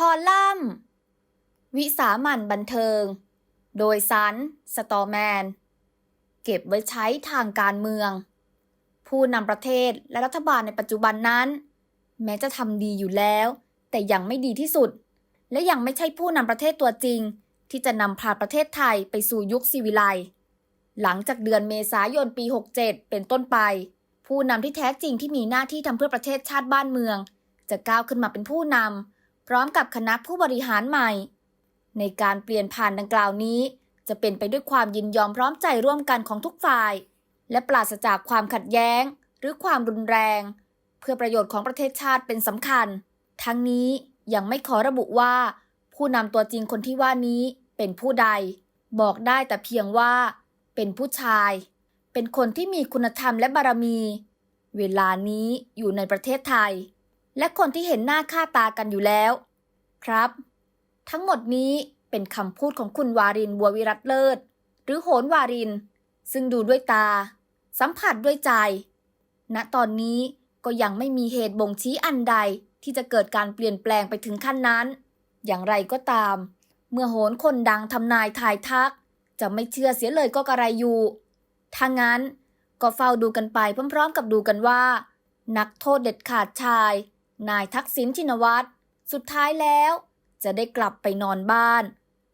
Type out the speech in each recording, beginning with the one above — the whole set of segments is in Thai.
คอลัมน์ วิสาหมันบันเทิง โดยซัน สตอแมน เก็บไว้ใช้ทางการเมือง ผู้นำประเทศและรัฐบาลในปัจจุบันนั้น แม้จะทำดีอยู่แล้ว แต่ยังไม่ดีที่สุด และยังไม่ใช่ผู้นำประเทศตัวจริง ที่จะนำพาประเทศไทยไปสู่ยุคซีวิไลหลังจากเดือนเมษายนปี 67 เป็นต้นไป ผู้นำที่แท้จริงที่มีหน้าที่ทำเพื่อประเทศชาติบ้านเมือง จะก้าวขึ้นมาเป็นผู้นำ พร้อมกับคณะผู้บริหารใหม่ ในการเปลี่ยนผ่านดังกล่าวนี้ จะเป็นไปด้วยความยินยอมพร้อมใจร่วมกันของทุกฝ่าย และปราศจากความขัดแย้ง หรือความรุนแรง เพื่อประโยชน์ของประเทศชาติเป็นสำคัญ ทั้งนี้ยังไม่ขอระบุว่า ผู้นำตัวจริงคนที่ว่านี้เป็นผู้ใด บอกได้แต่เพียงว่า เป็นผู้ชาย เป็นคนที่มีคุณธรรมและบารมี เวลานี้อยู่ในประเทศไทย และคนที่เห็นหน้าค่าตากันอยู่แล้ว ครับ ทั้งหมดนี้เป็นคำพูดของคุณวารินบัววิรัตเลิศ หรือโหนวาริน ซึ่งดูด้วยตา สัมผัสด้วยใจ ณตอนนี้ก็ยังไม่มีเหตุบ่งชี้อันใดที่จะเกิดการเปลี่ยนแปลงไปถึงขั้นนั้น อย่างไรก็ตาม เมื่อโหนคนดังทำนายทายทัก จะไม่เชื่อเสียเลยก็กระไรอยู่ถ้างั้นก็เฝ้าดูกันไปพร้อมๆ กับดูกันว่า นักโทษเด็ดขาดชาย นายทักษิณชินวัตรสุดท้ายแล้ว จะได้กลับไปนอนบ้าน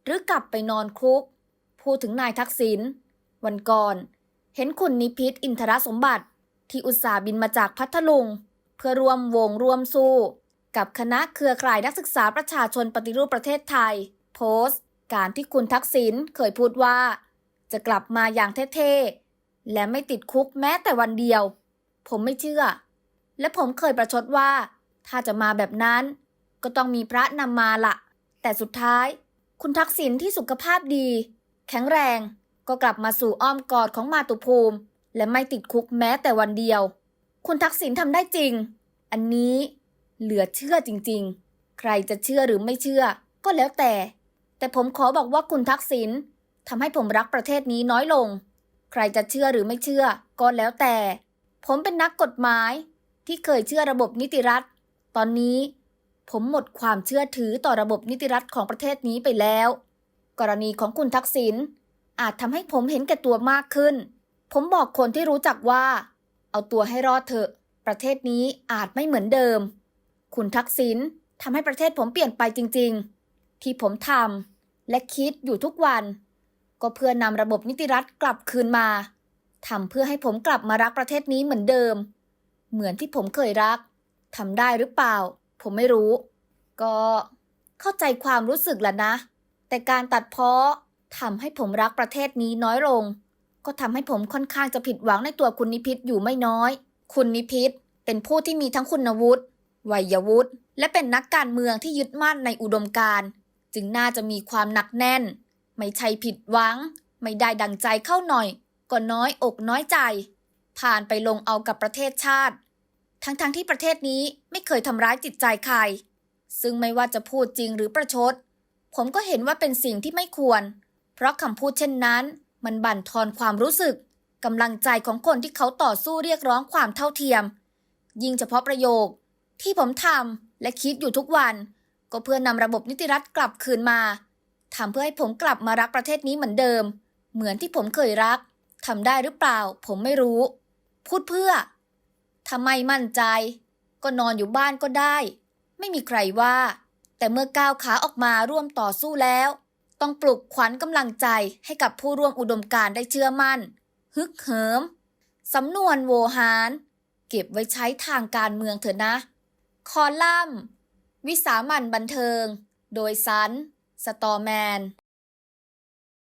หรือกลับไปนอนคุก พูดถึงนายทักษิณวันก่อน เห็นคุณนิพิษอินทรสมบัติที่อุตส่าห์บินมาจากพัทลุง เพื่อร่วมวงรวมสู้ กับคณะเครือข่ายนักศึกษาประชาชนปฏิรูปประเทศไทย โพสต์ การที่คุณทักษิณเคยพูดว่า จะกลับมาอย่างเท่ๆและไม่ติดคุกแม้แต่วันเดียว ผมไม่เชื่อ และผมเคยประชดว่า ถ้าจะมาแบบนั้นก็ต้องมีพระนำมาละแต่สุดท้าย คุณทักษิณที่สุขภาพดี แข็งแรงก็กลับมาสู่อ้อมกอดของมาตุภูมิ และไม่ติดคุกแม้แต่วันเดียว คุณทักษิณทำได้จริง อันนี้เหลือเชื่อจริง ๆ ใครจะเชื่อหรือไม่เชื่อ ก็แล้วแต่ แต่ผมขอบอกว่าคุณทักษิณทำให้ผมรักประเทศนี้น้อยลง ใครจะเชื่อหรือไม่เชื่อ ก็แล้วแต่ ผมเป็นนักกฎหมายที่เคยเชื่อระบบนิติรัฐ ตอนนี้ผมหมดความเชื่อถือต่อระบบนิติรัฐของประเทศนี้ไปแล้ว กรณีของคุณทักษิณอาจทำให้ผมเห็นแก่ตัวมากขึ้น ผมบอกคนที่รู้จักว่า เอาตัวให้รอดเถอะ ประเทศนี้อาจไม่เหมือนเดิม คุณทักษิณทำให้ประเทศผมเปลี่ยนไปจริง ๆ ที่ผมทำและคิดอยู่ทุกวัน ก็เพื่อนำระบบนิติรัฐกลับคืนมาทำเพื่อให้ผมกลับมารักประเทศนี้เหมือนเดิม เหมือนที่ผมเคยรัก ทำได้หรือเปล่า ผมไม่รู้ ก็เข้าใจความรู้สึกแหละนะ แต่การตัดเพ้อทำให้ผมรักประเทศนี้น้อยลง ก็ทำให้ผมค่อนข้างจะผิดหวังในตัวคุณนิพิษอยู่ไม่น้อย คุณนิพิษเป็นผู้ที่มีทั้งคุณวุฒิวัยวุฒิและเป็นนักการเมืองที่ยึดมั่นในอุดมการณ์ จึงน่าจะมีความหนักแน่น ไม่ใช่ผิดหวัง ไม่ได้ดังใจเข้าหน่อย ก็น้อยอกน้อยใจ ผ่านไปลงเอากับประเทศชาติ ทั้งๆทที่ประเทศนี้ไม่เคยทำร้ายจิตใจใคร ซึ่งไม่ว่าจะพูดจริงหรือประชด ผมก็เห็นว่าเป็นสิ่งที่ไม่ควร เพราะคำพูดเช่นนั้น มันบั่นทอนความรู้สึกกำลังใจของคนที่เขาต่อสู้เรียกร้องความเท่าเทียม ยิ่งเฉพาะประโยค ที่ผมทำและคิดอยู่ทุกวัน ก็เพื่อนำระบบนิติรัฐกลับคืนมาทำเพื่อให้ผมกลับมารักประเทศนี้เหมือนเดิม เหมือนที่ผมเคยรักทำได้หรือเปล่า ผมไม่รู้ พูดเพื่อ ทำไม่มั่นใจ ก็นอนอยู่บ้านก็ได้ ไม่มีใครว่า แต่เมื่อก้าวขาออกมาร่วมต่อสู้แล้ว ต้องปลุกขวัญกำลังใจให้กับผู้ร่วมอุดมการได้เชื่อมั่น ฮึกเหิม สำนวนโวหาร เก็บไว้ใช้ทางการเมืองเถอะนะ คอลัมน์ วิสามันบันเทิง โดยซัน สตอแมน